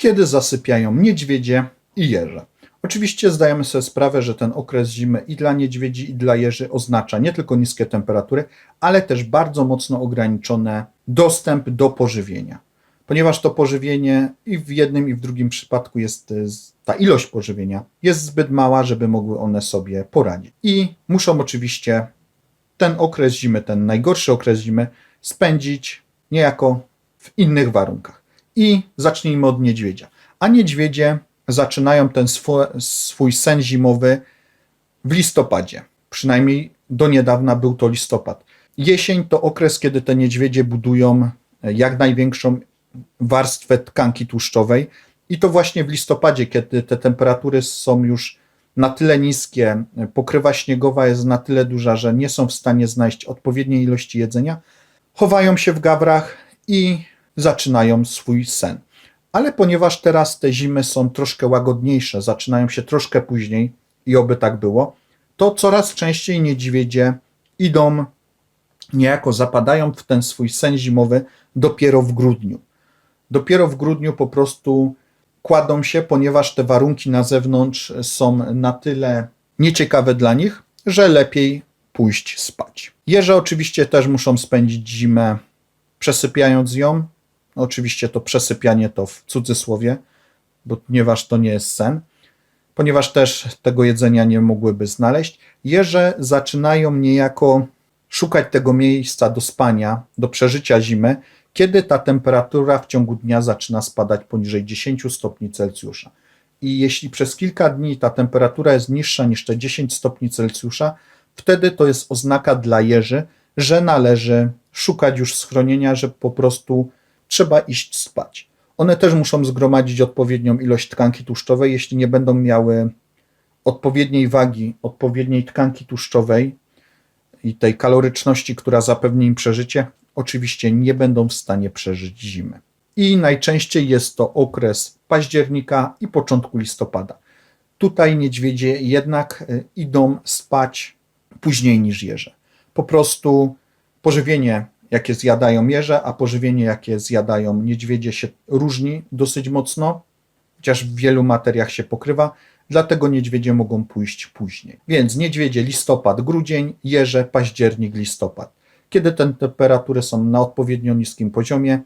kiedy zasypiają niedźwiedzie i jeże. Oczywiście zdajemy sobie sprawę, że ten okres zimy i dla niedźwiedzi, i dla jeży oznacza nie tylko niskie temperatury, ale też bardzo mocno ograniczony dostęp do pożywienia. Ponieważ to pożywienie i w jednym, i w drugim przypadku jest z- ta ilość pożywienia jest zbyt mała, żeby mogły one sobie poradzić. I muszą oczywiście ten okres zimy, ten najgorszy okres zimy spędzić niejako w innych warunkach. I zacznijmy od niedźwiedzia. A niedźwiedzie zaczynają ten swój, swój sen zimowy w listopadzie. Przynajmniej do niedawna był to listopad. Jesień to okres, kiedy te niedźwiedzie budują e, jak największą warstwę tkanki tłuszczowej. I to właśnie w listopadzie, kiedy te temperatury są już na tyle niskie, e, pokrywa śniegowa jest na tyle duża, że nie są w stanie znaleźć odpowiedniej ilości jedzenia, chowają się w gawrach i zaczynają swój sen. Ale ponieważ teraz te zimy są troszkę łagodniejsze, zaczynają się troszkę później i oby tak było, to coraz częściej niedźwiedzie idą, niejako zapadają w ten swój sen zimowy dopiero w grudniu. Dopiero w grudniu po prostu kładą się, ponieważ te warunki na zewnątrz są na tyle nieciekawe dla nich, że lepiej pójść spać. Jeże oczywiście też muszą spędzić zimę przesypiając ją. Oczywiście to przesypianie to w cudzysłowie, ponieważ to nie jest sen, ponieważ też tego jedzenia nie mogłyby znaleźć. Jeże zaczynają niejako szukać tego miejsca do spania, do przeżycia zimy, kiedy ta temperatura w ciągu dnia zaczyna spadać poniżej 10 stopni Celsjusza. I jeśli przez kilka dni ta temperatura jest niższa niż te 10 stopni Celsjusza, wtedy to jest oznaka dla jeży, że należy szukać już schronienia, że po prostu trzeba iść spać. One też muszą zgromadzić odpowiednią ilość tkanki tłuszczowej. Jeśli nie będą miały odpowiedniej wagi, odpowiedniej tkanki tłuszczowej i tej kaloryczności, która zapewni im przeżycie, oczywiście nie będą w stanie przeżyć zimy. I najczęściej jest to okres października i początku listopada. Tutaj niedźwiedzie jednak y, idą spać później niż jeże. Po prostu pożywienie, jakie zjadają jeże, a pożywienie, jakie zjadają niedźwiedzie, się różni dosyć mocno, chociaż w wielu materiach się pokrywa, dlatego niedźwiedzie mogą pójść później. Więc niedźwiedzie listopad, grudzień, jeże październik, listopad. Kiedy te temperatury są na odpowiednio niskim poziomie,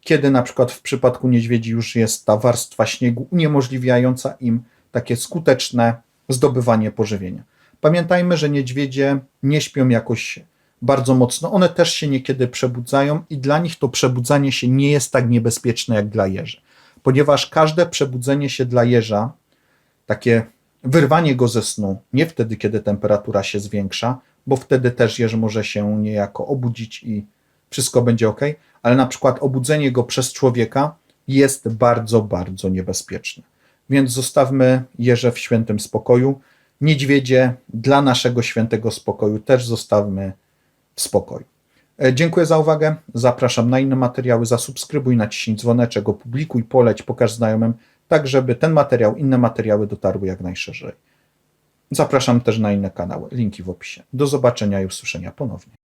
kiedy na przykład w przypadku niedźwiedzi już jest ta warstwa śniegu uniemożliwiająca im takie skuteczne zdobywanie pożywienia. Pamiętajmy, że niedźwiedzie nie śpią jakoś bardzo mocno. One też się niekiedy przebudzają i dla nich to przebudzanie się nie jest tak niebezpieczne jak dla jeży. Ponieważ każde przebudzenie się dla jeża, takie wyrwanie go ze snu, nie wtedy, kiedy temperatura się zwiększa, bo wtedy też jeż może się niejako obudzić i wszystko będzie ok, ale na przykład obudzenie go przez człowieka jest bardzo, bardzo niebezpieczne. Więc zostawmy jeże w świętym spokoju. Niedźwiedzie dla naszego świętego spokoju też zostawmy w spokoju. E, Dziękuję za uwagę. Zapraszam na inne materiały. Zasubskrybuj, naciśnij dzwoneczek, opublikuj, poleć, pokaż znajomym, tak żeby ten materiał, inne materiały dotarły jak najszerzej. Zapraszam też na inne kanały. Linki w opisie. Do zobaczenia i usłyszenia ponownie.